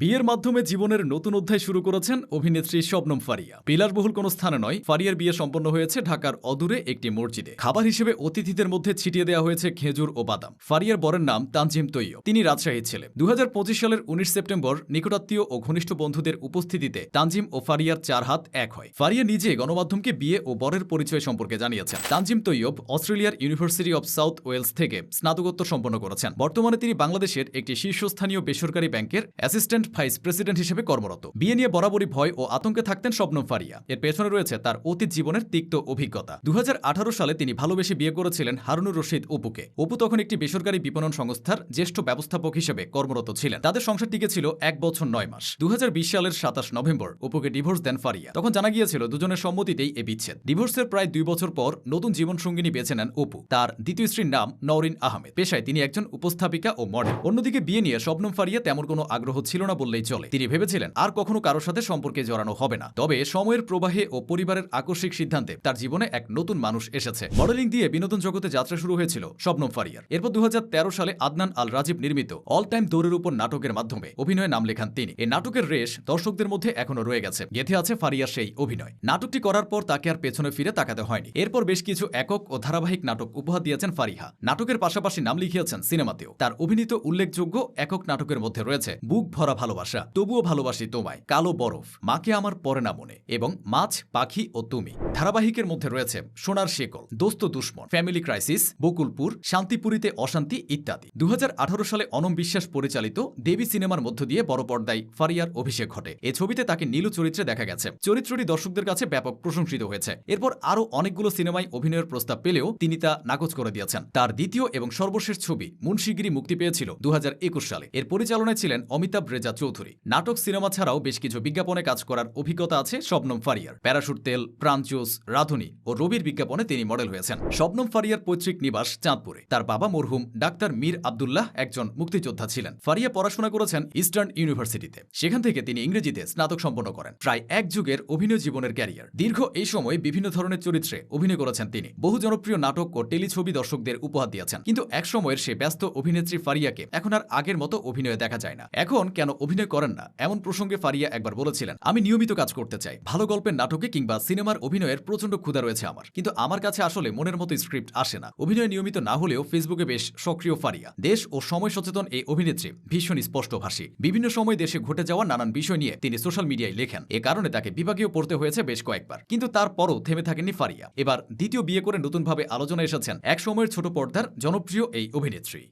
বিয়ের মাধ্যমে জীবনের নতুন অধ্যায় শুরু করেছেন অভিনেত্রী শবনম ফারিয়া। বিলাসবহুল কোনো স্থানে নয়, ফারিয়ার বিয়ে সম্পন্ন হয়েছে ঢাকার অদূরে একটি মসজিদে। খাবার হিসেবে অতিথিদের মধ্যে ছিটিয়ে দেওয়া হয়েছে খেজুর ও বাদাম। ফারিয়ার বরের নাম তানজিম তৈয় তিনি রাজশাহীর ছেলে। দু সালের উনিশ সেপ্টেম্বর নিকটাত্মীয় ও ঘনিষ্ঠ বন্ধুদের উপস্থিতিতে তানজিম ও ফারিয়ার চার হাত এক হয়। ফারিয়া নিজে গণমাধ্যমকে বিয়ে ও বরের পরিচয় সম্পর্কে জানিয়েছেন। তানজিম তৈয়ব অস্ট্রেলিয়ার ইউনিভার্সিটি অব সাউথ ওয়েলস থেকে স্নাতকোত্তর সম্পন্ন করেছেন। বর্তমানে তিনি বাংলাদেশের একটি শীর্ষস্থানীয় বেসরকারি ব্যাংকের অ্যাসিস্ট্যান্ট ভাইস প্রেসিডেন্ট হিসেবে কর্মরত। বিয়ে নিয়ে বরাবরই ভয় ও আতঙ্কে থাকতেন শবনম ফারিয়া। এর পেছনে রয়েছে তার অতীত জীবনের তিক্ত অভিজ্ঞতা। দুহাজার আঠারো সালে তিনি ভালোবেসে বিয়ে করেছিলেন হারুনুর রশিদ অপুকে। অপু তখন একটি বেসরকারি বিপণন সংস্থার জ্যেষ্ঠ ব্যবস্থাপক হিসেবে কর্মরত ছিলেন। তাদের সংসার টিকেছিল এক বছর নয় মাস। দুহাজার বিশ সালের সাতাশ নভেম্বর অপুকে ডিভোর্স দেন ফারিয়া। তখন জানা গিয়েছিল, দুজনের সম্মতিতেই এ বিচ্ছেদ। ডিভোর্সের প্রায় দুই বছর পর নতুন জীবনসঙ্গিনী বেছে নেন অপু। তার দ্বিতীয় স্ত্রীর নাম নওরিন আহমেদ। পেশায় তিনি একজন উপস্থাপিকা ও মডেল। অন্যদিকে বিয়ে নিয়ে শবনম ফারিয়া তেমন কোনো আগ্রহ ছিল না বললেই চলে। তিনি ভেবেছিলেন, আর কখনো কারোর সাথে সম্পর্কে জড়ানো হবে না। তবে সময়ের প্রবাহে ও পরিবারের আকস্মিক সিদ্ধান্তে তার জীবনে এক নতুন মানুষ এসেছে। মডেলিং দিয়ে বিনোদন জগতে যাত্রা শুরু হয়েছিল শবনম ফারিয়ার। এরপর দু সালে আদনান আল রাজীব নির্মিত অল টাইম দৌড়ের উপর নাটকের মাধ্যমে অভিনয়ে নাম লেখান তিনি। এই নাটকের রেশ দর্শকদের মধ্যে এখনও রয়ে গেছে। গেথে আছে ফারিয়ার সেই অভিনয়। নাটকটি করার পর তাকে আর পেছনে ফিরে তাকাতে হয়নি। এরপর বেশ কিছু একক ও ধারাবাহিক নাটক উপহার দিয়েছেন ফারিহা। নাটকের পাশাপাশি নাম লিখিয়েছেন সিনেমাতেও। তার অভিনীত উল্লেখযোগ্য একক নাটকের মধ্যে রয়েছে বুক ভরা ভালোবাসা, তবুও ভালোবাসি তোমায়, কালো বরফ, মাকে আমার পরে না মনে, এবং মাছ, পাখি ও তুমি। ধারাবাহিকের মধ্যে রয়েছে সোনার শেকল, দোস্ত দুশ্মন ফ্যামিলি ক্রাইসিস বকুলপুর, শান্তিপুরীতে অশান্তি ইত্যাদি। দু সালে অনম বিশ্বাস পরিচালিত দেবী সিনেমার মধ্য দিয়ে বড় পর্দায় ফারিয়ার অভিষেক ঘটে। এ ছবিতে তাকে নীলু চরিত্রে দেখা গেছে। চরিত্রটি দর্শকদের কাছে ব্যাপক প্রশংসিত হয়েছে। এরপর আরও অনেকগুলো সিনেমায় অভিনয়ের প্রস্তাব পেলেও তিনি তা নাকচ করে দিয়েছেন। তার দ্বিতীয় এবং সর্বশেষ ছবি মুন্সিগিরি মুক্তি পেয়েছিল দু হাজার একুশ সালে। এর পরিচালনায় ছিলেন অমিতাভ রেজা চৌধুরী। নাটক, সিনেমা ছাড়াও বেশ কিছু বিজ্ঞাপনে কাজ করার অভিজ্ঞতা আছে শবনম ফারিয়ার। প্যারাশুট তেল প্রাঞ্চুস রাধুনী ও রবির বিজ্ঞাপনে তিনি মডেল হয়েছেন। শবনম ফারিয়ার পৈতৃক নিবাস চাঁদপুরে। তার বাবা মরহুম ডাক্তার মীর আবদুল্লাহ একজন মুক্তিযোদ্ধা ছিলেন। ফারিয়া পড়াশোনা করেছেন ইস্টার্ন ইউনিভার্সিটিতে। সেখান থেকে তিনি ইংরেজিতে স্নাতক সম্পন্ন করেন। প্রায় এক যুগের অভিনয় জীবনের ক্যারিয়ার। দীর্ঘ এই সময় বিভিন্ন ধরনের চরিত্রে অভিনয় করেছেন তিনি। বহু জনপ্রিয় নাটক ও টেলিছবি দর্শকদের উপহার দিয়েছেন। কিন্তু এক সময়ের সে ব্যস্ত অভিনেত্রী ফারিয়াকে এখন আর আগের মতো অভিনয়ে দেখা যায় না। এখন কেন অভিনয় করেন না, এমন প্রসঙ্গে ফারিয়া একবার বলেছিলেন, আমি নিয়মিত কাজ করতে চাই, ভালো গল্পের নাটকে কিংবা সিনেমার অভিনয়ের প্রচণ্ড ক্ষুধা রয়েছে আমার। কিন্তু আমার কাছে আসলে মনের মতো স্ক্রিপ্ট আসে না। অভিনয় নিয়মিত না হলেও ফেসবুকে বেশ সক্রিয় ফারিয়া। দেশ ও সময় সচেতন এই অভিনেত্রী ভীষণ স্পষ্টভাষী। বিভিন্ন সময় দেশে ঘটে যাওয়া নানান বিষয় নিয়ে তিনি সোশ্যাল মিডিয়ায় লেখেন। এ কারণে তাকে বিভাগীয় পড়তে হয়েছে বেশ কয়েকবার। কিন্তু তারপরও থেমে থাকেননি ফারিয়া। এবার দ্বিতীয় বিয়ে করে নতুনভাবে আলোচনা এসেছেন এক সময়ের ছোট পর্দার জনপ্রিয় এই অভিনেত্রী।